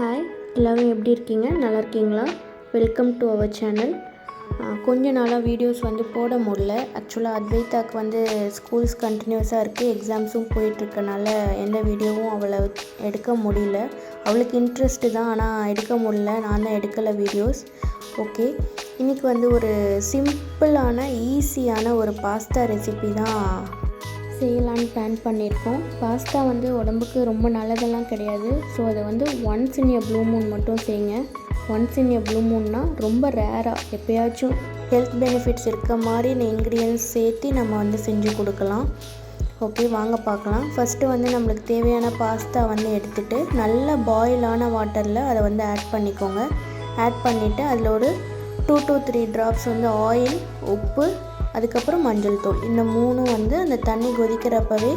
Hi எல்லோரும் எப்படி இருக்கீங்க? நல்லா இருக்கீங்களா? வெல்கம் டு அவர் சேனல் கொஞ்ச நாளாக வீடியோஸ் வந்து போட முடில ஆக்சுவலாக அத்வைதாக்கு வந்து ஸ்கூல்ஸ் கண்டினியூஸாக இருக்குது எக்ஸாம்ஸும் போயிட்டுருக்கனால எந்த வீடியோவும் அவளை எடுக்க முடியல. அவளுக்கு இன்ட்ரெஸ்ட்டு தான் ஆனால் எடுக்க முடியல. நான் தான் எடுக்கலை வீடியோஸ் ஓகே இன்றைக்கி வந்து ஒரு சிம்பிளான ஈஸியான ஒரு பாஸ்தா ரெசிபி தான் செய்யலான்னு பிளான் பண்ணியிருக்கோம். பாஸ்தா வந்து உடம்புக்கு ரொம்ப நல்லதெல்லாம் கிடையாது. ஸோ அதை வந்து once in a blue moon மட்டும் செய்யுங்க. ஒன்ஸ் இன் எ ப்ளூ மூன்னா ரொம்ப ரேராக எப்போயாச்சும் ஹெல்த் பெனிஃபிட்ஸ் இருக்க மாதிரி இந்த இன்க்ரீடியன்ஸ் சேர்த்து நம்ம வந்து செஞ்சு கொடுக்கலாம். ஓகே வாங்க பார்க்கலாம். ஃபஸ்ட்டு வந்து நம்மளுக்கு தேவையான பாஸ்தா வந்து எடுத்துகிட்டு நல்ல பாயிலான வாட்டரில் அதை வந்து ஆட் பண்ணிக்கோங்க. ஆட் பண்ணிவிட்டு அதில் ஒரு டூ டூ த்ரீ ட்ராப்ஸ் வந்து ஆயில் உப்பு அதுக்கப்புறம் மஞ்சள் தூள். இந்த மூணும் வந்து அந்த தண்ணி கொதிக்கிறப்பவே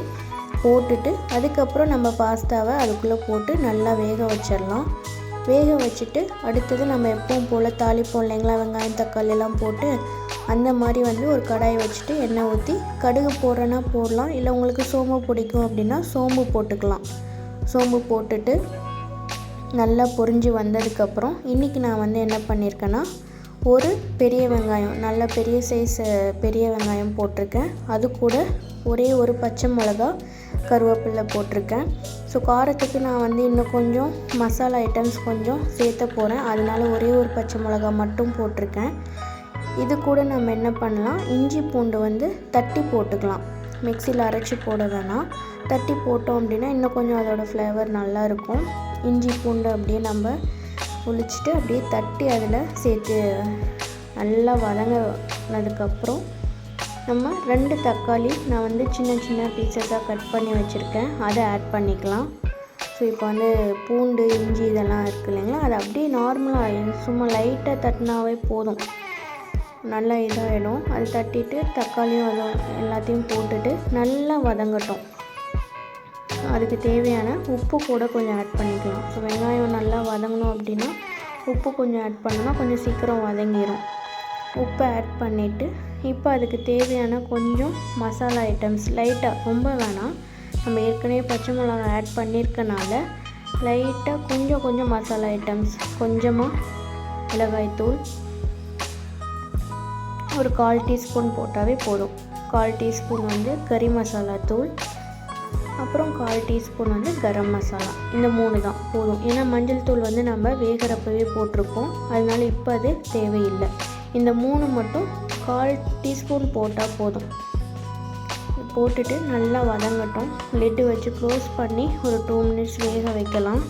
போட்டுட்டு அதுக்கப்புறம் நம்ம பாஸ்தாவை அதுக்குள்ளே போட்டு நல்லா வேக வச்சிடலாம். வேக வச்சுட்டு அடுத்தது நம்ம எப்பவும் போல் தாளிப்போம் இல்லைங்களா? வெங்காயம் தக்காளி எல்லாம் போட்டு அந்த மாதிரி வந்து ஒரு கடாயை வச்சுட்டு எண்ணெய் ஊற்றி கடுகு போடுறேன்னா போடலாம். இல்லை உங்களுக்கு சோம்பு பிடிக்கும் அப்படின்னா சோம்பு போட்டுக்கலாம். சோம்பு போட்டுட்டு நல்லா பொரிஞ்சு வந்ததுக்கப்புறம் இன்றைக்கி நான் வந்து என்ன பண்ணியிருக்கேன்னா ஒரு பெரிய வெங்காயம் நல்ல பெரிய சைஸ் பெரிய வெங்காயம் போட்டிருக்கேன். அது கூட ஒரே ஒரு பச்சை மிளகா கருவேப்பிலை போட்டிருக்கேன். ஸோ காரத்துக்கு நான் வந்து இன்னும் கொஞ்சம் மசாலா ஐட்டம்ஸ் கொஞ்சம் சேர்த்த போகிறேன் அதனால ஒரே ஒரு பச்சை மிளகா மட்டும் போட்டிருக்கேன். இது கூட நம்ம என்ன பண்ணலாம்? இஞ்சி பூண்டு வந்து தட்டி போட்டுக்கலாம். மிக்சியில் அரைச்சி போட வேணாம். தட்டி போட்டோம் அப்படின்னா இன்னும் கொஞ்சம் அதோடய ஃப்ளேவர் நல்லாயிருக்கும் இஞ்சி பூண்டு அப்படியே நம்ம ஒழிச்சிட்டு அப்படியே தட்டி அதில் சேர்த்து நல்லா வதங்கினதுக்கப்புறம் நம்ம ரெண்டு தக்காளி நான் வந்து சின்ன சின்ன பீசஸாக கட் பண்ணி வச்சுருக்கேன். அதை ஆட் பண்ணிக்கலாம். ஸோ இப்போ வந்து பூண்டு இஞ்சி இதெல்லாம் இருக்குது இல்லைங்களா? அது அப்படியே நார்மலாக சும்மா லைட்டாக தட்டினாவே போதும். நல்லா இதாகிடும் அது தட்டிட்டு தக்காளியும் அதை எல்லாத்தையும் போட்டுட்டு நல்லா வதங்கட்டும். அதுக்கு தேவையான உப்பு கூட கொஞ்சம் ஆட் பண்ணிக்கலாம். ஸோ வெங்காயம் வதங்கணும் அப்படின்னா உப்பு கொஞ்சம் ஆட் பண்ணோம்னா கொஞ்சம் சீக்கிரம் வதங்கிடும் உப்பை ஆட் பண்ணிவிட்டு இப்போ அதுக்கு தேவையான கொஞ்சம் மசாலா ஐட்டம்ஸ் லைட்டாக ரொம்ப வேணாம். நம்ம ஏற்கனவே பச்சை மிளகா ஆட் பண்ணியிருக்கனால லைட்டாக கொஞ்சம் கொஞ்சம் மசாலா ஐட்டம்ஸ் கொஞ்சமாக மிளகாய்த்தூள் ஒரு கால் டீஸ்பூன் போட்டாவே போதும். கால் டீஸ்பூன் வந்து கறி மசாலா தூள் அப்புறம் கால் டீஸ்பூன் வந்து கரம் மசாலா. இந்த மூணு தான் போதும். ஏன்னா மஞ்சள் தூள் வந்து நம்ம வேகிறப்பவே போட்டிருப்போம். அதனால இப்போ அது தேவையில்லை. இந்த மூணு மட்டும் கால் டீஸ்பூன் போட்டால் போதும். போட்டுட்டு நல்லா வதங்கட்டும். லிட்டு வச்சு க்ளோஸ் பண்ணி ஒரு டூ மினிட்ஸ் வேக வைக்கலாம்.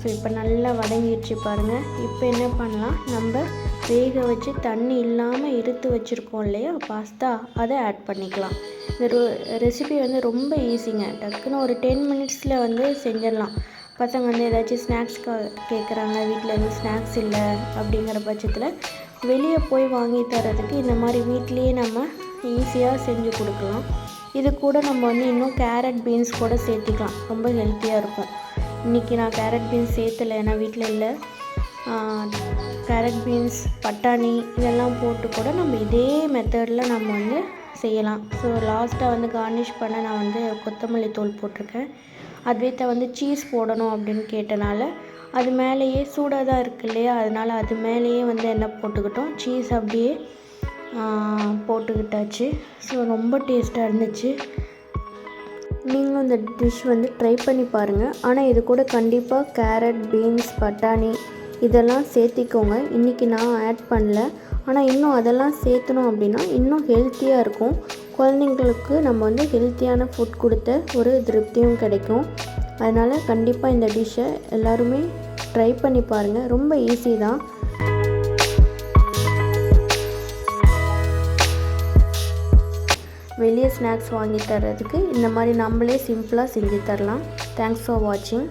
ஸோ இப்போ நல்லா வதங்கிடுச்சு பாருங்கள் இப்போ என்ன பண்ணலாம்? நம்ம வேக வச்சு தண்ணி இல்லாமல் இருத்து வச்சுருக்கோம் இல்லையா? பாஸ்தா. அதை ஆட் பண்ணிக்கலாம். இந்த ரெசிபி வந்து ரொம்ப ஈஸிங்க டக்குன்னு ஒரு டென் மினிட்ஸில் வந்து செஞ்சிடலாம். பசங்க வந்து ஏதாச்சும் ஸ்நாக்ஸ் கேட்குறாங்க வீட்டில் எதுவும் ஸ்நாக்ஸ் இல்லை அப்படிங்கிற பட்சத்தில் வெளியே போய் வாங்கி தரதுக்கு இந்த மாதிரி வீட்லேயே நம்ம ஈஸியாக செஞ்சு கொடுக்கலாம். இது கூட நம்ம வந்து இன்னும் கேரட் பீன்ஸ் கூட சேர்த்திக்கலாம். ரொம்ப ஹெல்த்தியாக இருக்கும். இன்றைக்கி நான் கேரட் பீன்ஸ் சேர்த்தலை. ஏன்னா வீட்டில் இல்லை. கேரட் பீன்ஸ் பட்டாணி இதெல்லாம் போட்டு கூட நம்ம இதே மெத்தடில் நம்ம வந்து செய்யலாம். ஸோ லாஸ்ட்டாக வந்து கார்னிஷ் பண்ண நான் வந்து கொத்தமல்லி தூள் போட்டிருக்கேன். அதுவேத்தை வந்து சீஸ் போடணும் அப்படின்னு கேட்டனால அது மேலேயே சூடாக தான் இருக்கு இல்லையா? அதனால் அது மேலேயே வந்து என்ன போட்டுக்கிட்டோம். சீஸ் அப்படியே போட்டுக்கிட்டாச்சு. ஸோ ரொம்ப டேஸ்ட்டாக இருந்துச்சு. நீங்களும் இந்த டிஷ் வந்து ட்ரை பண்ணி பாருங்கள் ஆனால் இது கூட கண்டிப்பாக கேரட் பீன்ஸ் பட்டாணி இதெல்லாம் சேர்த்திக்கோங்க. இன்றைக்கி நான் ஆட் பண்ணல. ஆனால் இன்னும் அதெல்லாம் சேர்த்தணும் அப்படின்னா இன்னும் ஹெல்த்தியாக இருக்கும். குழந்தைங்களுக்கு நம்ம வந்து ஹெல்த்தியான ஃபுட் கொடுத்த ஒரு திருப்தியும் கிடைக்கும். அதனால் கண்டிப்பாக இந்த டிஷ்ஷை எல்லாருமே ட்ரை பண்ணி பாருங்கள் ரொம்ப ஈஸி தான். வெளியே ஸ்நாக்ஸ் வாங்கி தர்றதுக்கு இந்த மாதிரி நம்மளே சிம்பிளாக செஞ்சு தரலாம். தேங்க்ஸ் ஃபார் வாட்சிங்